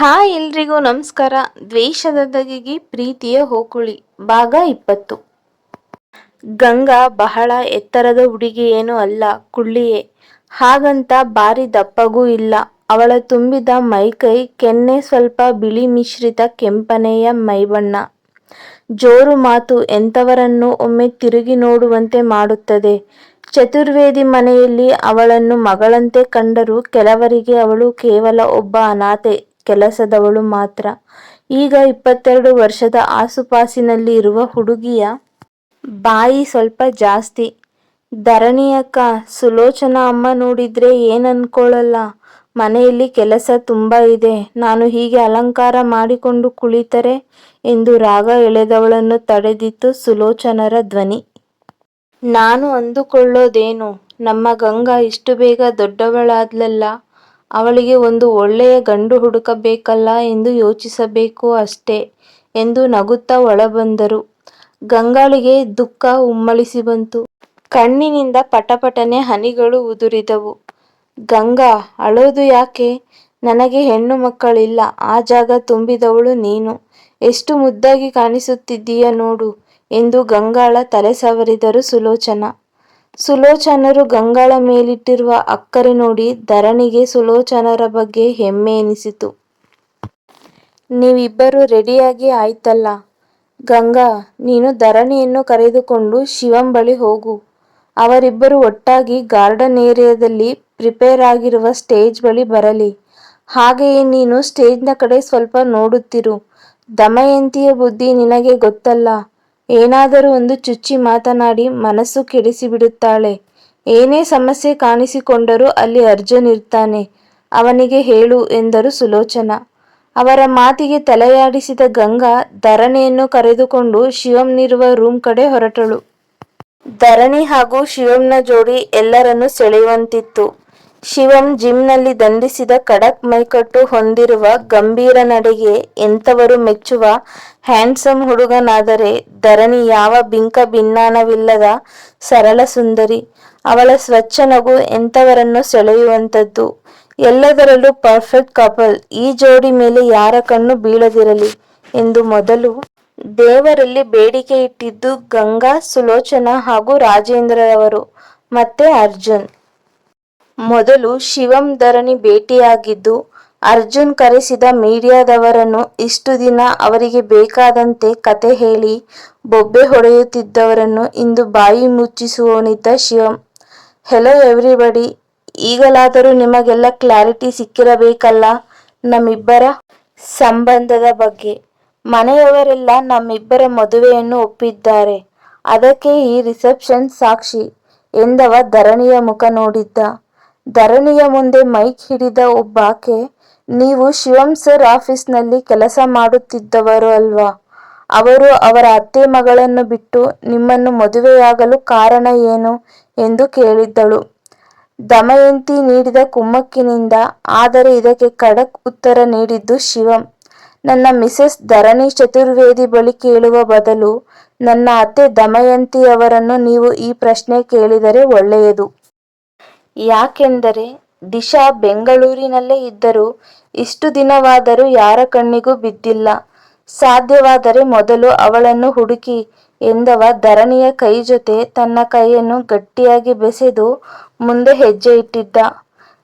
Hi ಎಲ್ರಿಗೂ ನಮಸ್ಕಾರ. ದ್ವೇಷದ ದಗೆಗೆ ಪ್ರೀತಿಯ ಹೋಕುಳಿ. ಭಾಗ ಇಪ್ಪತ್ತು. ಗಂಗಾ ಬಹಳ ಎತ್ತರದ ಹುಡುಗಿ ಏನು ಅಲ್ಲ, ಕುಳ್ಳಿಯೇ. ಹಾಗಂತ ಭಾರಿ ದಪ್ಪಗೂ ಇಲ್ಲ. ಅವಳ ತುಂಬಿದ ಮೈಕೈ ಕೆನ್ನೆ ಸ್ವಲ್ಪ ಬಿಳಿ ಮಿಶ್ರಿತ ಕೆಂಪನೆಯ ಮೈಬಣ್ಣ. ಜೋರು ಮಾತು ಎಂಥವರನ್ನು ಒಮ್ಮೆ ತಿರುಗಿ ನೋಡುವಂತೆ ಮಾಡುತ್ತದೆ. ಚತುರ್ವೇದಿ ಮನೆಯಲ್ಲಿ ಅವಳನ್ನು ಮಗಳಂತೆ ಕಂಡರೂ ಕೆಲವರಿಗೆ ಅವಳು ಕೇವಲ ಒಬ್ಬ ಅನಾಥೆ. ಕೆಲಸದವಳು ಮಾತ್ರ. ಈಗ ಇಪ್ಪತ್ತೆರಡು ವರ್ಷದ ಆಸುಪಾಸಿನಲ್ಲಿ ಇರುವ ಹುಡುಗಿಯ ಬಾಯಿ ಸ್ವಲ್ಪ ಜಾಸ್ತಿ. ಧರಣಿಯಕ್ಕ ಸುಲೋಚನಾ ಅಮ್ಮ ನೋಡಿದ್ರೆ ಏನನ್ಕೊಳ್ಳಲ್ಲ ಮನೆಯಲ್ಲಿ ಕೆಲಸ ತುಂಬ ಇದೆ. ನಾನು ಹೀಗೆ ಅಲಂಕಾರ ಮಾಡಿಕೊಂಡು ಕುಳಿತರೆ ಎಂದು ರಾಗ ಎಳೆದವಳನ್ನು ತಡೆದಿತ್ತು ಸುಲೋಚನರ ಧ್ವನಿ. ನಾನು ಅಂದುಕೊಳ್ಳೋದೇನು? ನಮ್ಮ ಗಂಗಾ ಇಷ್ಟು ಬೇಗ ದೊಡ್ಡವಳಾದ್ಲಲ್ಲ. ಅವಳಿಗೆ ಒಂದು ಒಳ್ಳೆಯ ಗಂಡು ಹುಡುಕಬೇಕಲ್ಲ ಎಂದು ಯೋಚಿಸಬೇಕು ಅಷ್ಟೇ ಎಂದು ನಗುತ್ತಾ ಒಳಬಂದರು. ಗಂಗಾಳಿಗೆ ದುಃಖ ಉಮ್ಮಳಿಸಿ ಬಂತು. ಕಣ್ಣಿನಿಂದ ಪಟಪಟನೆ ಹನಿಗಳು ಉದುರಿದವು. ಗಂಗಾ, ಅಳೋದು ಯಾಕೆ? ನನಗೆ ಹೆಣ್ಣು ಮಕ್ಕಳಿಲ್ಲ, ಆ ಜಾಗ ತುಂಬಿದವಳು ನೀನು. ಎಷ್ಟು ಮುದ್ದಾಗಿ ಕಾಣಿಸುತ್ತಿದ್ದೀಯ ನೋಡು ಎಂದು ಗಂಗಾಳ ತಲೆ ಸವರಿದರು ಸುಲೋಚನಾ. ಸುಲೋಚನರು ಗಂಗಾಳ ಮೇಲಿಟ್ಟಿರುವ ಅಕ್ಕರೆ ನೋಡಿ ಧರಣಿಗೆ ಸುಲೋಚನರ ಬಗ್ಗೆ ಹೆಮ್ಮೆ ಎನಿಸಿತು. ನೀವಿಬ್ಬರು ರೆಡಿಯಾಗಿ ಆಯ್ತಲ್ಲ? ಗಂಗಾ, ನೀನು ಧರಣಿಯನ್ನು ಕರೆದುಕೊಂಡು ಶಿವಂ ಬಳಿ ಹೋಗು. ಅವರಿಬ್ಬರು ಒಟ್ಟಾಗಿ ಗಾರ್ಡನ್ ಏರಿಯಾದಲ್ಲಿ ಪ್ರಿಪೇರ್ ಆಗಿರುವ ಸ್ಟೇಜ್ ಬಳಿ ಬರಲಿ. ಹಾಗೆಯೇ ನೀನು ಸ್ಟೇಜ್ನ ಕಡೆ ಸ್ವಲ್ಪ ನೋಡುತ್ತಿರು. ದಮಯಂತಿಯ ಬುದ್ಧಿ ನಿನಗೆ ಗೊತ್ತಲ್ಲ. ಏನಾದರೂ ಒಂದು ಚುಚ್ಚಿ ಮಾತನಾಡಿ ಮನಸ್ಸು ಕೆಡಿಸಿಬಿಡುತ್ತಾಳೆ. ಏನೇ ಸಮಸ್ಯೆ ಕಾಣಿಸಿಕೊಂಡರೂ ಅಲ್ಲಿ ಅರ್ಜುನ್ ಇರ್ತಾನೆ ಅವನಿಗೆ ಹೇಳು ಎಂದರು ಸುಲೋಚನಾ. ಅವರ ಮಾತಿಗೆ ತಲೆಯಾಡಿಸಿದ ಗಂಗಾ ಧರಣಿಯನ್ನು ಕರೆದುಕೊಂಡು ಶಿವಂನಿರುವ ರೂಮ್ ಕಡೆ ಹೊರಟಳು. ಧರಣಿ ಹಾಗೂ ಶಿವಂನ ಜೋಡಿ ಎಲ್ಲರನ್ನೂ ಸೆಳೆಯುವಂತಿತ್ತು. ಶಿವಂ ಜಿಮ್ನಲ್ಲಿ ದಂಡಿಸಿದ ಖಡಕ್ ಮೈಕಟ್ಟು ಹೊಂದಿರುವ ಗಂಭೀರ ನಡೆಗೆ ಎಂಥವರು ಮೆಚ್ಚುವ ಹ್ಯಾಂಡ್ಸಮ್ ಹುಡುಗನಾದರೆ ಧರಣಿ ಯಾವ ಬಿಂಕ ಭಿನ್ನಾನವಿಲ್ಲದ ಸರಳ ಸುಂದರಿ. ಅವಳ ಸ್ವಚ್ಛ ನಗು ಎಂಥವರನ್ನು ಸೆಳೆಯುವಂಥದ್ದು. ಎಲ್ಲದರಲ್ಲೂ ಪರ್ಫೆಕ್ಟ್ ಕಪಲ್. ಈ ಜೋಡಿ ಮೇಲೆ ಯಾರ ಕಣ್ಣು ಬೀಳದಿರಲಿ ಎಂದು ಮೊದಲು ದೇವರಲ್ಲಿ ಬೇಡಿಕೆ ಇಟ್ಟಿದ್ದು ಗಂಗಾ ಸುಲೋಚನಾ ಹಾಗೂ ರಾಜೇಂದ್ರರವರು, ಮತ್ತೆ ಅರ್ಜುನ್. ಮೊದಲು ಶಿವಂ ಧರಣಿ ಭೇಟಿಯಾಗಿದ್ದು, ಅರ್ಜುನ್ ಕರೆಸಿದ ಮೀಡಿಯಾದವರನ್ನು ಇಷ್ಟು ದಿನ ಅವರಿಗೆ ಬೇಕಾದಂತೆ ಕತೆ ಹೇಳಿ ಬೊಬ್ಬೆ ಹೊಡೆಯುತ್ತಿದ್ದವರನ್ನು ಇಂದು ಬಾಯಿ ಮುಚ್ಚಿಸುವವನಿದ್ದ ಶಿವಂ. ಹೆಲೋ ಎವ್ರಿಬಡಿ ಈಗಲಾದರೂ ನಿಮಗೆಲ್ಲ ಕ್ಲಾರಿಟಿ ಸಿಕ್ಕಿರಬೇಕಲ್ಲ ನಮ್ಮಿಬ್ಬರ ಸಂಬಂಧದ ಬಗ್ಗೆ. ಮನೆಯವರೆಲ್ಲ ನಮ್ಮಿಬ್ಬರ ಮದುವೆಯನ್ನು ಒಪ್ಪಿದ್ದಾರೆ. ಅದಕ್ಕೆ ಈ ರಿಸೆಪ್ಷನ್ ಸಾಕ್ಷಿ ಎಂದವ ಧರಣಿಯ ಮುಖ ನೋಡಿದ್ದ. ಧರಣಿಯ ಮುಂದೆ ಮೈಕ್ ಹಿಡಿದ ಒಬ್ಬಾಕೆ, ನೀವು ಶಿವಂ ಸರ್ ಆಫೀಸ್ನಲ್ಲಿ ಕೆಲಸ ಮಾಡುತ್ತಿದ್ದವರು ಅಲ್ವಾ? ಅವರು ಅವರ ಅತ್ತೆ ಮಗಳನ್ನು ಬಿಟ್ಟು ನಿಮ್ಮನ್ನು ಮದುವೆಯಾಗಲು ಕಾರಣ ಏನು? ಎಂದು ಕೇಳಿದ್ದಳು. ದಮಯಂತಿ ನೀಡಿದ ಕುಮ್ಮಕ್ಕಿನಿಂದ, ಆದರೆ ಇದಕ್ಕೆ ಖಡಕ್ ಉತ್ತರ ನೀಡಿದ್ದು ಶಿವಂ. ನನ್ನ ಮಿಸೆಸ್ ಧರಣಿ ಚತುರ್ವೇದಿ ಬಳಿ ಕೇಳುವ ಬದಲು ನನ್ನ ಅತ್ತೆ ದಮಯಂತಿಯವರನ್ನು ನೀವು ಈ ಪ್ರಶ್ನೆ ಕೇಳಿದರೆ ಒಳ್ಳೆಯದು. ಯಾಕೆಂದರೆ ದಿಶಾ ಬೆಂಗಳೂರಿನಲ್ಲೇ ಇದ್ದರೂ ಇಷ್ಟು ದಿನವಾದರೂ ಯಾರ ಕಣ್ಣಿಗೂ ಬಿದ್ದಿಲ್ಲ. ಸಾಧ್ಯವಾದರೆ ಮೊದಲು ಅವಳನ್ನು ಹುಡುಕಿ ಎಂದವ ಧರಣಿಯ ಕೈ ಜೊತೆ ತನ್ನ ಕೈಯನ್ನು ಗಟ್ಟಿಯಾಗಿ ಬೆಸೆದು ಮುಂದೆ ಹೆಜ್ಜೆ ಇಟ್ಟಿದ್ದ.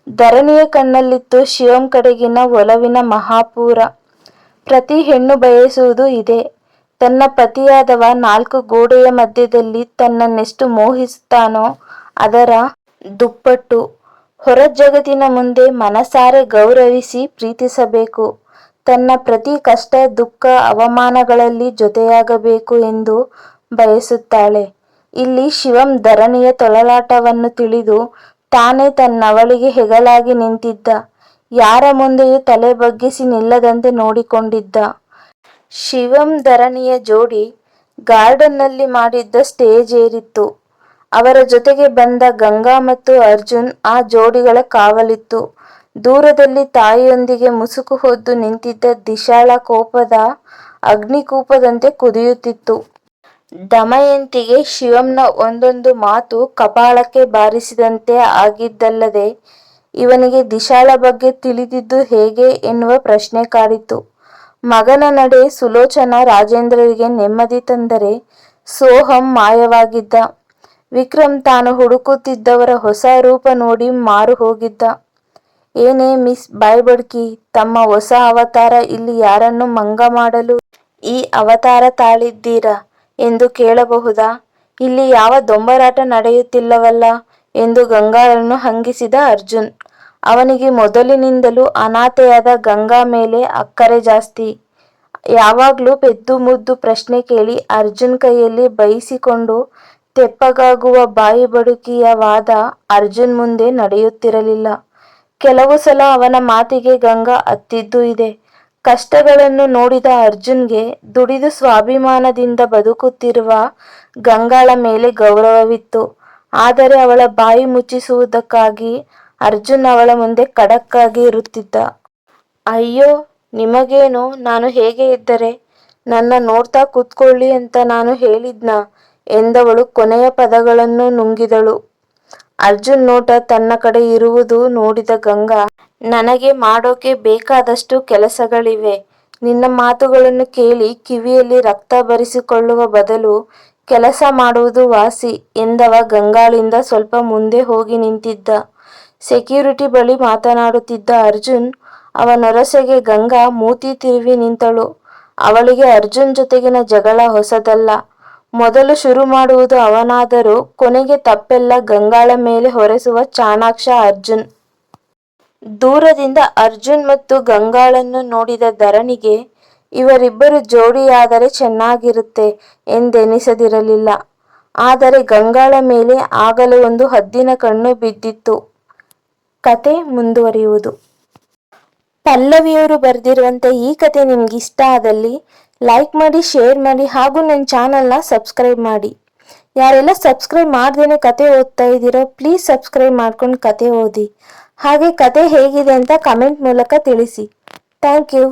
ಧರಣಿಯ ಕಣ್ಣಲ್ಲಿತ್ತು ಶಿವಂ ಕಡೆಗಿನ ಒಲವಿನ ಮಹಾಪೂರ. ಪ್ರತಿ ಹೆಣ್ಣು ಬಯಸುವುದು ಇದೆ. ತನ್ನ ಪತಿಯಾದವ ನಾಲ್ಕು ಗೋಡೆಯ ಮಧ್ಯದಲ್ಲಿ ತನ್ನನ್ನೆಷ್ಟು ಮೋಹಿಸುತ್ತಾನೋ ಅದರ ದುಪ್ಪಟ್ಟು. ಹೊರ ಜಗತ್ತಿನ ಮುಂದೆ ಮನಸಾರೆ ಗೌರವಿಸಿ ಪ್ರೀತಿಸಬೇಕು. ತನ್ನ ಪ್ರತಿ ಕಷ್ಟ, ದುಃಖ, ಅವಮಾನಗಳಲ್ಲಿ ಜೊತೆಯಾಗಬೇಕು ಎಂದು ಬಯಸುತ್ತಾಳೆ. ಇಲ್ಲಿ ಶಿವಂ ಧರಣಿಯ ತೊಳಲಾಟವನ್ನು ತಿಳಿದು ತಾನೇ ತನ್ನವಳಿಗೆ ಹೆಗಲಾಗಿ ನಿಂತಿದ್ದ. ಯಾರ ಮುಂದೆಯೂ ತಲೆ ಬಗ್ಗಿಸಿ ನಿಲ್ಲದಂತೆ ನೋಡಿಕೊಂಡಿದ್ದ. ಶಿವಂ ಧರಣಿಯ ಜೋಡಿ ಗಾರ್ಡನ್ನಲ್ಲಿ ಮಾಡಿದ್ದ ಸ್ಟೇಜ್ ಏರಿತ್ತು. ಅವರ ಜೊತೆಗೆ ಬಂದ ಗಂಗಾ ಮತ್ತು ಅರ್ಜುನ್ ಆ ಜೋಡಿಗಳ ಕಾವಲಿತ್ತು. ದೂರದಲ್ಲಿ ತಾಯಿಯೊಂದಿಗೆ ಮುಸುಕು ಹೊದ್ದು ನಿಂತಿದ್ದ ದಿಶಾಳ ಕೋಪದ ಅಗ್ನಿಕೂಪದಂತೆ ಕುದಿಯುತ್ತಿತ್ತು. ದಮಯಂತಿಗೆ ಶಿವಂನ ಒಂದೊಂದು ಮಾತು ಕಪಾಳಕ್ಕೆ ಬಾರಿಸಿದಂತೆ ಆಗಿದ್ದಲ್ಲದೆ ಇವನಿಗೆ ದಿಶಾಳ ಬಗ್ಗೆ ತಿಳಿದಿದ್ದು ಹೇಗೆ ಎನ್ನುವ ಪ್ರಶ್ನೆ ಕಾಡಿತು ಮಗನ ನಡೆ ಸುಲೋಚನ ರಾಜೇಂದ್ರರಿಗೆ ನೆಮ್ಮದಿ ತಂದರೆ ಸೋಹಂ ಮಾಯವಾಗಿದ್ದ. ವಿಕ್ರಮ್ ತಾನು ಹುಡುಕುತ್ತಿದ್ದವರ ಹೊಸ ರೂಪ ನೋಡಿ ಮಾರು ಹೋಗಿದ್ದ. ಏನೇ ಮಿಸ್ ಬಾಯ್ಬಡ್ಕಿ, ತಮ್ಮ ಹೊಸ ಅವತಾರ ಇಲ್ಲಿ ಯಾರನ್ನು ಮಂಗ ಮಾಡಲು? ಈ ಅವತಾರ ತಾಳಿದ್ದೀರಾ ಎಂದು ಕೇಳಬಹುದಾ? ಇಲ್ಲಿ ಯಾವ ದೊಂಬರಾಟ ನಡೆಯುತ್ತಿಲ್ಲವಲ್ಲ ಎಂದು ಗಂಗಾಳನ್ನು ಹಂಗಿಸಿದ ಅರ್ಜುನ್. ಅವನಿಗೆ ಮೊದಲಿನಿಂದಲೂ ಅನಾಥೆಯಾದ ಗಂಗಾ ಮೇಲೆ ಅಕ್ಕರೆ ಜಾಸ್ತಿ. ಯಾವಾಗ್ಲೂ ಪೆದ್ದು ಮುದ್ದು ಪ್ರಶ್ನೆ ಕೇಳಿ ಅರ್ಜುನ್ ಕೈಯಲ್ಲಿ ಬೈಸಿಕೊಂಡು ತೆಪ್ಪಗಾಗುವ ಬಾಯಿ ಬಡುಕಿಯ ವಾದ ಅರ್ಜುನ್ ಮುಂದೆ ನಡೆಯುತ್ತಿರಲಿಲ್ಲ. ಕೆಲವು ಸಲ ಅವನ ಮಾತಿಗೆ ಗಂಗಾ ಅತ್ತಿದ್ದು ಇದೆ. ಕಷ್ಟಗಳನ್ನು ನೋಡಿದ ಅರ್ಜುನ್ಗೆ ದುಡಿದು ಸ್ವಾಭಿಮಾನದಿಂದ ಬದುಕುತ್ತಿರುವ ಗಂಗಾಳ ಮೇಲೆ ಗೌರವವಿತ್ತು. ಆದರೆ ಅವಳ ಬಾಯಿ ಮುಚ್ಚಿಸುವುದಕ್ಕಾಗಿ ಅರ್ಜುನ್ ಅವಳ ಮುಂದೆ ಖಡಕ್ಕಾಗಿ ಇರುತ್ತಿದ್ದ. ಅಯ್ಯೋ, ನಿಮಗೇನು? ನಾನು ಹೇಗೆ ಇದ್ದರೆ? ನನ್ನ ನೋಡ್ತಾ ಕೂತ್ಕೊಳ್ಳಿ ಅಂತ ನಾನು ಹೇಳಿದ್ನಾ? ಎಂದವಳು ಕೊನೆಯ ಪದಗಳನ್ನು ನುಂಗಿದಳು. ಅರ್ಜುನ್ ನೋಟ ತನ್ನ ಕಡೆ ಇರುವುದು ನೋಡಿದ ಗಂಗಾ, ನನಗೆ ಮಾಡೋಕೆ ಬೇಕಾದಷ್ಟು ಕೆಲಸಗಳಿವೆ. ನಿನ್ನ ಮಾತುಗಳನ್ನು ಕೇಳಿ ಕಿವಿಯಲ್ಲಿ ರಕ್ತ ಬರಿಸಿಕೊಳ್ಳುವ ಬದಲು ಕೆಲಸ ಮಾಡುವುದು ವಾಸಿ ಎಂದವ ಗಂಗಾಳಿಂದ ಸ್ವಲ್ಪ ಮುಂದೆ ಹೋಗಿ ನಿಂತಿದ್ದ. ಸೆಕ್ಯೂರಿಟಿ ಬಳಿ ಮಾತನಾಡುತ್ತಿದ್ದ ಅರ್ಜುನ್ ಅವನೊರಸೆಗೆ ಗಂಗಾ ಮೂತಿ ತಿರುವಿ ನಿಂತಳು. ಅವಳಿಗೆ ಅರ್ಜುನ್ ಜೊತೆಗಿನ ಜಗಳ ಹೊಸದಲ್ಲ. ಮೊದಲು ಶುರು ಮಾಡುವುದು ಅವನಾದರೂ ಕೊನೆಗೆ ತಪ್ಪೆಲ್ಲ ಗಂಗಾಳ ಮೇಲೆ ಹೊರೆಸುವ ಚಾಣಾಕ್ಷ ಅರ್ಜುನ್. ದೂರದಿಂದ ಅರ್ಜುನ್ ಮತ್ತು ಗಂಗಾಳನ್ನು ನೋಡಿದ ಧರಣಿಗೆ, ಇವರಿಬ್ಬರು ಜೋಡಿಯಾದರೆ ಚೆನ್ನಾಗಿರುತ್ತೆ ಎಂದೆನಿಸದಿರಲಿಲ್ಲ. ಆದರೆ ಗಂಗಾಳ ಮೇಲೆ ಆಗಲೇ ಒಂದು ಹದ್ದಿನ ಕಣ್ಣು ಬಿದ್ದಿತ್ತು. ಕತೆ ಮುಂದುವರಿಯುವುದು. ಪಲ್ಲವಿಯವರು ಬರೆದಿರುವಂತೆ ಈ ಕತೆ ನಿಮ್ಗೆ ಇಷ್ಟ ಆದಲ್ಲಿ ಲೈಕ್ ಮಾಡಿ ಶೇರ್ ಮಾಡಿ ಹಾಗೂ ನನ್ನ ಚಾನಲ್ನ ಸಬ್ಸ್ಕ್ರೈಬ್ ಮಾಡಿ. ಯಾರೆಲ್ಲ ಸಬ್ಸ್ಕ್ರೈಬ್ ಮಾಡ್ದೇನೆ ಕತೆ ಓದ್ತಾ ಇದ್ದೀರೋ ಪ್ಲೀಸ್ ಸಬ್ಸ್ಕ್ರೈಬ್ ಮಾಡ್ಕೊಂಡು ಕತೆ ಓದಿ. ಹಾಗೆ ಕತೆ ಹೇಗಿದೆ ಅಂತ ಕಮೆಂಟ್ ಮೂಲಕ ತಿಳಿಸಿ. Thank you